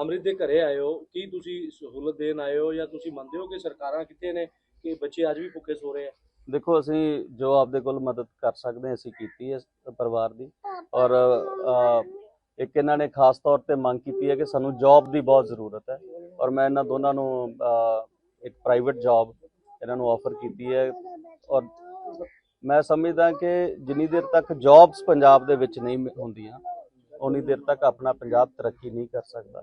ਅੰਮ੍ਰਿਤ ਦੇ ਘਰੇ ਆਏ ਹੋ ਕੀ ਤੁਸੀਂ ਸਹੂਲਤ ਦੇਣ ਆਏ ਹੋ ਜਾਂ ਤੁਸੀਂ ਮੰਨਦੇ ਹੋ ਕਿ ਸਰਕਾਰਾਂ ਕਿੱਥੇ ਨੇ ਕਿ ਬੱਚੇ ਅੱਜ ਵੀ ਭੁੱਖੇ ਸੋ ਰਹੇ ਆ? ਦੇਖੋ, ਅਸੀਂ ਜੋ ਆਪਦੇ ਕੋਲ ਮਦਦ ਕਰ ਸਕਦੇ ਅਸੀਂ ਕੀਤੀ ਹੈ ਪਰਿਵਾਰ ਦੀ ਔਰ ਇੱਕ ਇਹਨਾਂ ਨੇ ਖਾਸ ਤੌਰ ਤੇ ਮੰਗ ਕੀਤੀ ਹੈ ਕਿ ਸਾਨੂੰ ਜੌਬ ਦੀ ਬਹੁਤ ਜ਼ਰੂਰਤ ਹੈ ਔਰ ਮੈਂ ਇਹਨਾਂ ਦੋਨਾਂ ਨੂੰ ਇੱਕ ਪ੍ਰਾਈਵੇਟ ਜੌਬ ਇਹਨਾਂ ਨੂੰ ਆਫਰ ਕੀਤੀ ਹੈ ਔਰ ਮੈਂ ਸਮਝਦਾ ਕਿ ਜਿੰਨੀ ਦੇਰ ਤੱਕ ਜੌਬਸ ਪੰਜਾਬ ਦੇ ਵਿੱਚ ਨਹੀਂ ਹੁੰਦੀਆਂ ਉਨੀ ਦੇਰ ਤੱਕ ਆਪਣਾ ਪੰਜਾਬ ਤਰੱਕੀ ਨਹੀਂ ਕਰ ਸਕਦਾ।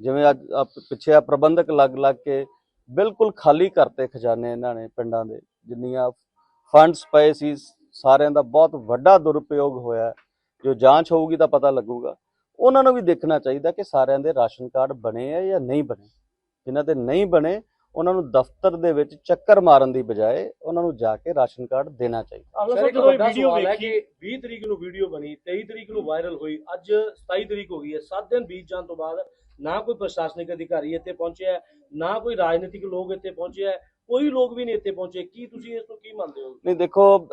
ਜਿਵੇਂ ਅੱਜ ਪਿੱਛੇ ਆ ਪ੍ਰਬੰਧਕ ਲੱਗ ਲੱਗ ਕੇ ਬਿਲਕੁਲ ਖਾਲੀ ਕਰਤੇ ਖਜ਼ਾਨੇ ਇਹਨਾਂ ਨੇ ਪਿੰਡਾਂ ਦੇ ਜਿੰਨੀਆਂ ਫੰਡਸ ਪਏ ਸੀ ਸਾਰਿਆਂ ਦਾ ਬਹੁਤ ਵੱਡਾ ਦੁਰਉਪਯੋਗ ਹੋਇਆ। ਜੋ ਜਾਂਚ ਹੋਊਗੀ ਤਾਂ ਪਤਾ ਲੱਗੂਗਾ। ਉਹਨਾਂ ਨੂੰ ਵੀ ਦੇਖਣਾ ਚਾਹੀਦਾ ਕਿ ਸਾਰਿਆਂ ਦੇ ਰਾਸ਼ਨ ਕਾਰਡ ਬਣੇ ਆ ਜਾਂ ਨਹੀਂ ਬਣੇ। ਜਿਨ੍ਹਾਂ ਦੇ ਨਹੀਂ ਬਣੇ ਉਹਨਾਂ ਨੂੰ ਦਫ਼ਤਰ ਦੇ ਵਿੱਚ ਚੱਕਰ ਮਾਰਨ ਦੀ ਬਜਾਏ ਉਹਨਾਂ ਨੂੰ ਜਾ ਕੇ ਰਾਸ਼ਨ ਕਾਰਡ ਦੇਣਾ ਚਾਹੀਦਾ। ਸਰ ਇੱਕ ਵੱਡਾ ਵੀਡੀਓ ਸਵਾਲ ਹੈ ਵੇਖੀ ਕਿ 20 ਤਰੀਕ ਨੂੰ ਵੀਡੀਓ ਬਣੀ 23 ਤਰੀਕ ਨੂੰ ਵਾਇਰਲ ਹੋਈ ਅੱਜ 27 ਤਰੀਕ ਹੋ ਗਈ ਹੈ। 7 ਦਿਨ ਬੀਤ ਜਾਣ ਤੋਂ ਬਾਅਦ ਨਾ ਕੋਈ ਪ੍ਰਸ਼ਾਸਨਿਕ ਅਧਿਕਾਰੀ ਇੱਥੇ ਪਹੁੰਚਿਆ ਨਾ ਕੋਈ ਰਾਜਨੀਤਿਕ ਲੋਕ ਇੱਥੇ ਪਹੁੰਚਿਆ ਕੋਈ ਲੋਕ ਵੀ ਨਹੀਂ ਇੱਥੇ ਪਹੁੰਚੇ। ਕੀ ਤੁਸੀਂ ਇਸ ਨੂੰ ਕੀ ਮੰਨਦੇ ਹੋ? ਨਹੀਂ, ਦੇਖੋ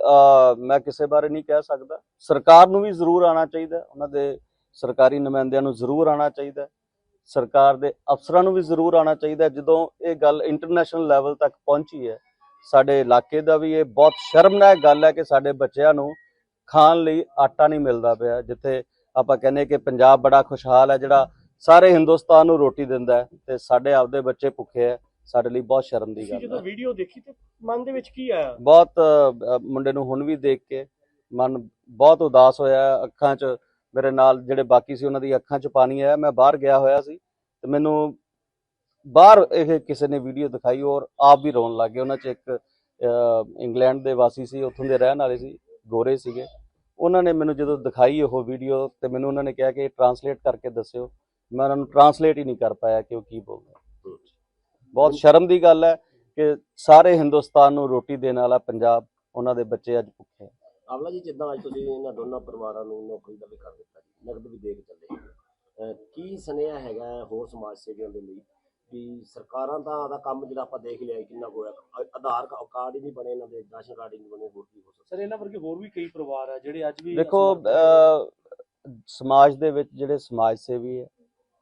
ਮੈਂ ਕਿਸੇ ਬਾਰੇ ਨਹੀਂ ਕਹਿ ਸਕਦਾ। ਸਰਕਾਰ ਨੂੰ ਵੀ ਜ਼ਰੂਰ ਆਉਣਾ ਚਾਹੀਦਾ ਉਹਨਾਂ ਦੇ ਸਰਕਾਰੀ ਨੁਮਾਇੰਦਿਆਂ ਨੂੰ ਜ਼ਰੂਰ ਆਉਣਾ ਚਾਹੀਦਾ ਸਰਕਾਰ ਦੇ ਅਫਸਰਾਂ ਨੂੰ ਵੀ ਜ਼ਰੂਰ ਆਉਣਾ ਚਾਹੀਦਾ ਜਦੋਂ ਇਹ ਗੱਲ ਇੰਟਰਨੈਸ਼ਨਲ ਲੈਵਲ ਤੱਕ ਪਹੁੰਚੀ ਹੈ, ਸਾਡੇ ਇਲਾਕੇ ਦਾ ਵੀ ਇਹ ਬਹੁਤ ਸ਼ਰਮਨਾਕ ਗੱਲ ਹੈ ਕਿ ਸਾਡੇ ਬੱਚਿਆਂ ਨੂੰ ਖਾਣ ਲਈ ਆਟਾ ਨਹੀਂ ਮਿਲਦਾ ਪਿਆ, ਜਿੱਥੇ ਆਪਾਂ ਕਹਿੰਦੇ ਕਿ ਪੰਜਾਬ ਬੜਾ ਖੁਸ਼ਹਾਲ ਹੈ, ਜਿਹੜਾ ਸਾਰੇ ਹਿੰਦੁਸਤਾਨ ਨੂੰ ਰੋਟੀ ਦਿੰਦਾ ਹੈ ਤੇ ਸਾਡੇ ਆਪਦੇ ਬੱਚੇ ਭੁੱਖੇ ਹੈ ਸਾਡੇ ਲਈ ਬਹੁਤ ਸ਼ਰਮ ਦੀ ਗੱਲ ਜਦੋਂ ਹੈ। ਵੀਡੀਓ ਦੇਖੀ ਤੇ ਮਨ ਦੇ ਵਿੱਚ ਕੀ ਆਇਆ? ਬਹੁਤ ਅ, ਮੁੰਡੇ ਨੂੰ ਹੁਣ ਵੀ ਦੇਖ ਕੇ ਮਨ ਬਹੁਤ ਉਦਾਸ ਹੋਇਆ। ਅੱਖਾਂ 'ਚ ਮੇਰੇ ਨਾਲ ਜਿਹੜੇ ਬਾਕੀ ਸੀ ਉਹਨਾਂ ਦੀ ਅੱਖਾਂ 'ਚ ਪਾਣੀ ਆਇਆ ਮੈਂ ਬਾਹਰ ਗਿਆ ਹੋਇਆ ਸੀ ਤੇ ਮੈਨੂੰ ਬਾਹਰ ਇਹ ਕਿਸੇ ਨੇ ਵੀਡੀਓ ਦਿਖਾਈ ਔਰ ਆਪ ਵੀ ਰੋਣ ਲੱਗ ਗਏ। ਉਹਨਾਂ 'ਚ ਇੱਕ ਅ, ਇੰਗਲੈਂਡ ਦੇ ਵਾਸੀ ਸੀ ਉੱਥੋਂ ਦੇ ਰਹਿਣ ਵਾਲੇ ਸੀ ਗੋਰੇ ਸੀਗੇ। ਉਹਨਾਂ ਨੇ ਮੈਨੂੰ ਜਦੋਂ ਦਿਖਾਈ ਉਹ ਵੀਡੀਓ ਤੇ ਮੈਨੂੰ ਉਹਨਾਂ ਨੇ ਕਿਹਾ ਕਿ ਟਰਾਂਸਲੇਟ ਕਰਕੇ ਦੱਸਿਓ। ਮੈਂ ਉਹਨਾਂ ਨੂੰ ਟਰਾਂਸਲੇਟ ਹੀ ਨਹੀਂ ਕਰ ਪਾਇਆ ਕਿ ਉਹ ਕੀ ਬੋਲਦਾ ਬਹੁਤ ਸ਼ਰਮ ਦੀ ਗੱਲ ਹੈ ਕਿ ਸਾਰੇ ਹਿੰਦੁਸਤਾਨ ਨੂੰ ਰੋਟੀ ਦੇਣ ਵਾਲਾ ਪੰਜਾਬ ਉਹਨਾਂ ਦੇ ਬੱਚੇ ਅੱਜ ਭੁੱਖੇ। ਆਵਲਾ ਜੀ ਜਿੱਦਾਂ ਅੱਜ ਤੁਸੀਂ ਇਹਨਾਂ ਦੋਨਾਂ ਪਰਿਵਾਰਾਂ ਨੂੰ ਨੌਕਰੀ ਦਾ ਵੀ ਕਰ ਦਿੱਤਾ ਜੀ ਨਗਦ ਵੀ ਦੇ ਕੇ ਚੱਲੇ ਕੀ ਸੁਨੇਹਾ ਹੈਗਾ ਹੋਰ ਸਮਾਜ ਸੇਵੀਆਂ ਦੇ ਲਈ ਵੀ ਸਰਕਾਰਾਂ ਦਾ ਦਾ ਕੰਮ ਜਿਹੜਾ ਆਪਾਂ ਦੇਖ ਲਿਆ ਕਿੰਨਾ ਹੋਇਆ? ਆਧਾਰ ਕਾਰਡ ਹੀ ਨਹੀਂ ਬਣੇ ਇਹਨਾਂ ਦੇ ਰਾਸ਼ਨ ਕਾਰਡ ਹੀ ਨਹੀਂ ਬਣੇ ਹੋਰ ਕੀ ਹੋ ਸਕਦਾ? ਸਰ ਇਹਨਾਂ ਵਰਗੇ ਹੋਰ ਵੀ ਕਈ ਪਰਿਵਾਰ ਆ ਜਿਹੜੇ ਅੱਜ ਵੀ ਦੇਖੋ ਸਮਾਜ ਦੇ ਵਿੱਚ ਜਿਹੜੇ ਸਮਾਜ ਸੇਵੀ ਹੈ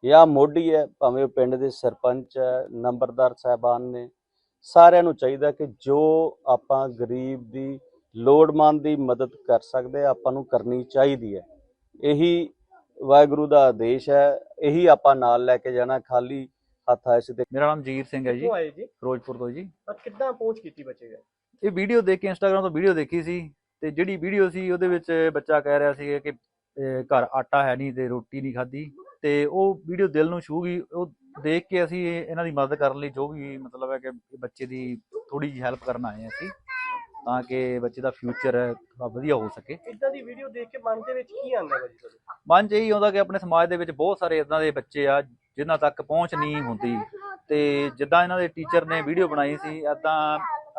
ਜਾਂ ਮੋਢੀ ਹੈ ਭਾਵੇਂ ਉਹ ਪਿੰਡ ਦੇ ਸਰਪੰਚ ਹੈ ਨੰਬਰਦਾਰ ਸਾਹਿਬਾਨ ਨੇ ਸਾਰਿਆਂ ਨੂੰ ਚਾਹੀਦਾ ਕਿ ਜੋ ਆਪਾਂ ਗਰੀਬ ਦੀ ਲੋੜਵੰਦ ਦੀ ਮਦਦ ਕਰ ਸਕਦੇ ਆਪਾਂ ਨੂੰ ਕਰਨੀ ਚਾਹੀਦੀ ਹੈ। ਇਹੀ ਵਾਹਿਗੁਰੂ ਦਾ ਆਦੇਸ਼ ਹੈ ਇਹੀ ਆਪਾਂ ਨਾਲ ਲੈ ਕੇ ਜਾਣਾ ਖਾਲੀ ਹੱਥ ਆਏ ਸੀ ਤੇ ਮੇਰਾ ਨਾਮ ਜੀਰ ਸਿੰਘ ਹੈ ਜੀ ਕਿਉਂ ਆਏ ਜੀ? ਫਿਰੋਜ਼ਪੁਰ ਤੋਂ ਜੀ। ਤਾਂ ਕਿੱਦਾਂ ਪਹੁੰਚ ਕੀਤੀ ਬੱਚੇ ਗਏ ਇਹ ਵੀਡੀਓ ਦੇਖ ਕੇ ਇੰਸਟਾਗ੍ਰam ਤੋਂ ਵੀਡੀਓ ਦੇਖੀ ਸੀ ਤੇ ਜਿਹੜੀ ਵੀਡੀਓ ਸੀ ਉਹਦੇ ਵਿੱਚ ਬੱਚਾ ਕਹਿ ਰਿਹਾ ਸੀ ਕਿ ਅਹ, ਘਰ ਆਟਾ ਹੈ ਨਹੀਂ ਤੇ ਰੋਟੀ ਨਹੀਂ ਖਾਧੀ। ਤੇ ਉਹ ਵੀਡੀਓ ਦਿਲ ਨੂੰ ਛੂ ਗਈ ਉਹ ਦੇਖ ਕੇ ਅਸੀਂ ਇਹਨਾਂ ਦੀ ਮਦਦ ਕਰਨ ਲਈ ਜੋ ਵੀ ਮਤਲਬ ਹੈ ਕਿ ਬੱਚੇ ਦੀ ਥੋੜੀ ਜਿਹੀ ਹੈਲਪ ਕਰਨ ਆਏ ਹਾਂ ਅਸੀਂ ਤਾਂ ਕਿ ਬੱਚੇ ਦਾ ਫਿਊਚਰ ਥੋੜਾ ਵਧੀਆ ਹੋ ਸਕੇ। ਇਦਾਂ ਦੀ ਵੀਡੀਓ ਦੇਖ ਕੇ ਮਨ ਦੇ ਵਿੱਚ ਕੀ ਆਉਂਦਾ ਹੈ ਜੀ ਤੁਹਾਡੇ? ਮਨ 'ਚ ਇਹੀ ਆਉਂਦਾ ਕਿ ਆਪਣੇ ਸਮਾਜ ਦੇ ਵਿੱਚ ਬਹੁਤ ਸਾਰੇ ਇਦਾਂ ਦੇ ਬੱਚੇ ਆ ਜਿਨ੍ਹਾਂ ਤੱਕ ਪਹੁੰਚ ਨਹੀਂ ਹੁੰਦੀ। ਤੇ ਜਿੱਦਾਂ ਇਹਨਾਂ ਦੇ ਟੀਚਰ ਨੇ ਵੀਡੀਓ ਬਣਾਈ ਸੀ ਇਦਾਂ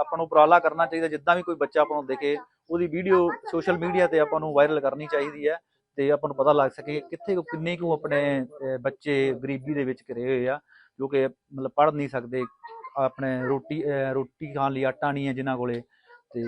ਆਪਾਂ ਨੂੰ ਉਪਰਾਲਾ ਕਰਨਾ ਚਾਹੀਦਾ ਜਿੱਦਾਂ ਵੀ ਕੋਈ ਬੱਚਾ ਆਪਾਂ ਨੂੰ ਦਿਖੇ ਉਹਦੀ ਵੀਡੀਓ ਸੋਸ਼ਲ ਮੀਡੀਆ ਤੇ ਆਪਾਂ ਨੂੰ ਵਾਇਰਲ ਕਰਨੀ ਚਾਹੀਦੀ ਹੈ। ਤੇ ਆਪਾਂ ਨੂੰ ਪਤਾ ਲੱਗ ਸਕੇ ਕਿ ਕਿੱਥੇ ਕੁ- ਕਿੰਨੇ ਕੁ ਆਪਣੇ ਬੱਚੇ ਗਰੀਬੀ ਦੇ ਵਿੱਚ ਘਿਰੇ ਹੋਏ ਆ ਜੋ ਕਿ ਮਤਲਬ ਪੜ੍ਹ ਨਹੀਂ ਸਕਦੇ ਆਪਣੇ ਰੋਟੀ ਰੋਟੀ ਖਾਣ ਲਈ ਆਟਾ ਨਹੀਂ ਹੈ ਜਿਨ੍ਹਾਂ ਕੋਲੇ ਤੇ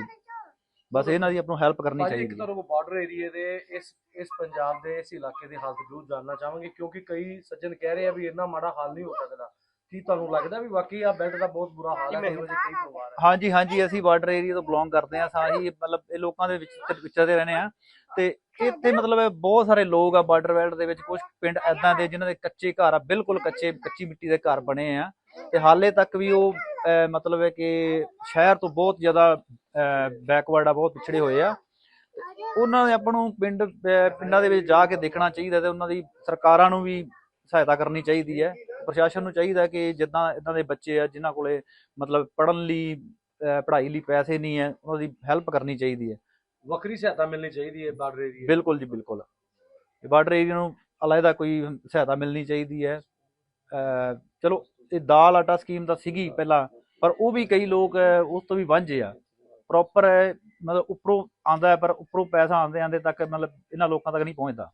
ਬਸ ਇਹਨਾਂ ਦੀ ਆਪਾਂ ਨੂੰ ਹੈਲਪ ਕਰਨੀ ਇੱਕ ਚਾਹੀਦੀ ਹੈ ਤਰ੍ਹਾਂ ਬਾਰਡਰ ਏਰੀਏ ਦੇ ਇਸ ਇਸ ਪੰਜਾਬ ਦੇ ਇਸ ਇਲਾਕੇ ਦੇ ਹਾਲਤ ਜ਼ਰੂਰ ਜਾਨਣਾ ਚਾਹਾਂਗੇ ਕਿਉਂਕਿ ਕਈ ਸੱਜਣ ਕਹਿ ਰਹੇ ਆ ਵੀ ਇੰਨਾ ਮਾੜਾ ਹਾਲ ਨਹੀਂ ਹੋ ਸਕਦਾ ਕੀ ਤੁਹਾਨੂੰ ਲੱਗਦਾ ਵੀ ਵਾਕਈ ਆ ਬੈਲਟ ਦਾ ਬਹੁਤ ਬੁਰਾ ਹਾਲ ਹੈ? ਇਹੋ ਜਿਹੇ ਕਈ ਪਰਿਵਾਰ ਹੈ ਹਾਂਜੀ ਹਾਂਜੀ ਅਸੀਂ ਬਾਰਡਰ ਏਰੀਆ ਤੋਂ ਬਿਲੋਂਗ ਕਰਦੇ ਆ ਸਾਹੀ ਮਤਲਬ ਇਹ ਲੋਕਾਂ ਦੇ ਵਿੱਚ ਵਿਚਰਦੇ ਰਹਿੰਦੇ ਆ ਤੇ ਇੱਥੇ ਮਤਲਬ ਬਹੁਤ ਸਾਰੇ ਲੋਕ ਆ ਬਾਰਡਰ ਬੈਲਟ ਦੇ ਵਿੱਚ ਕੁਝ ਪਿੰਡ ਐਦਾਂ ਦੇ ਜਿਨ੍ਹਾਂ ਦੇ ਕੱਚੇ ਘਰ ਆ ਬਿਲਕੁਲ ਕੱਚੇ ਕੱਚੀ ਮਿੱਟੀ ਦੇ ਘਰ ਬਣੇ ਆ। ਤੇ ਹਾਲੇ ਤੱਕ ਵੀ ਉਹ ਮਤਲਬ ਹੈ ਕਿ ਸ਼ਹਿਰ ਤੋਂ ਬਹੁਤ ਜ਼ਿਆਦਾ ਬੈਕਵਰਡ ਆ ਬਹੁਤ ਪਿਛੜੇ ਹੋਏ ਆ। ਉਹਨਾਂ ਦੇ ਆਪਾਂ ਨੂੰ ਪਿੰਡ ਪਿੰਡਾਂ ਦੇ ਵਿੱਚ ਜਾ ਕੇ ਦੇਖਣਾ ਚਾਹੀਦਾ ਤੇ ਉਹਨਾਂ ਦੀ ਸਰਕਾਰਾਂ ਨੂੰ ਵੀ ਸਹਾਇਤਾ ਕਰਨੀ ਚਾਹੀਦੀ ਹੈ। ਪ੍ਰਸ਼ਾਸਨ ਨੂੰ ਚਾਹੀਦਾ ਕਿ ਜਿੱਦਾਂ ਇਦਾਂ ਦੇ ਬੱਚੇ ਆ ਜਿਨ੍ਹਾਂ ਕੋਲੇ ਮਤਲਬ ਪੜਨ ਲਈ ਪੜ੍ਹਾਈ ਲਈ ਪੈਸੇ ਨਹੀਂ ਹੈ ਉਹਨਾਂ ਦੀ ਹੈਲਪ ਕਰਨੀ ਚਾਹੀਦੀ ਹੈ। ਵੱਖਰੀ ਸਹਾਇਤਾ ਮਿਲਣੀ ਚਾਹੀਦੀ ਹੈ ਬਾਰਡਰ ਏਰੀਆ ਬਿਲਕੁਲ ਜੀ, ਬਿਲਕੁਲ। ਬਾਰਡਰ ਏਰੀਆ ਨੂੰ ਅਲਾਇਦਾ ਕੋਈ ਸਹਾਇਤਾ ਮਿਲਣੀ ਚਾਹੀਦੀ ਹੈ। ਚਲੋ, ਇਹ ਦਾਲ ਆਟਾ ਸਕੀਮ ਤਾਂ ਸੀਗੀ ਪਹਿਲਾਂ, ਪਰ ਉਹ ਵੀ ਕਈ ਲੋਕ ਉਸ ਤੋਂ ਵੀ ਵਾਂਝੇ ਆ। ਪ੍ਰੋਪਰ, ਮਤਲਬ ਉੱਪਰੋਂ ਆਂਦਾ ਪਰ ਉੱਪਰੋਂ ਪੈਸਾ ਆਂਦੇ ਆਂਦੇ ਤੱਕ ਮਤਲਬ ਇਹਨਾਂ ਲੋਕਾਂ ਤੱਕ ਨਹੀਂ ਪਹੁੰਚਦਾ।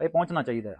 ਇਹ ਪਹੁੰਚਣਾ ਚਾਹੀਦਾ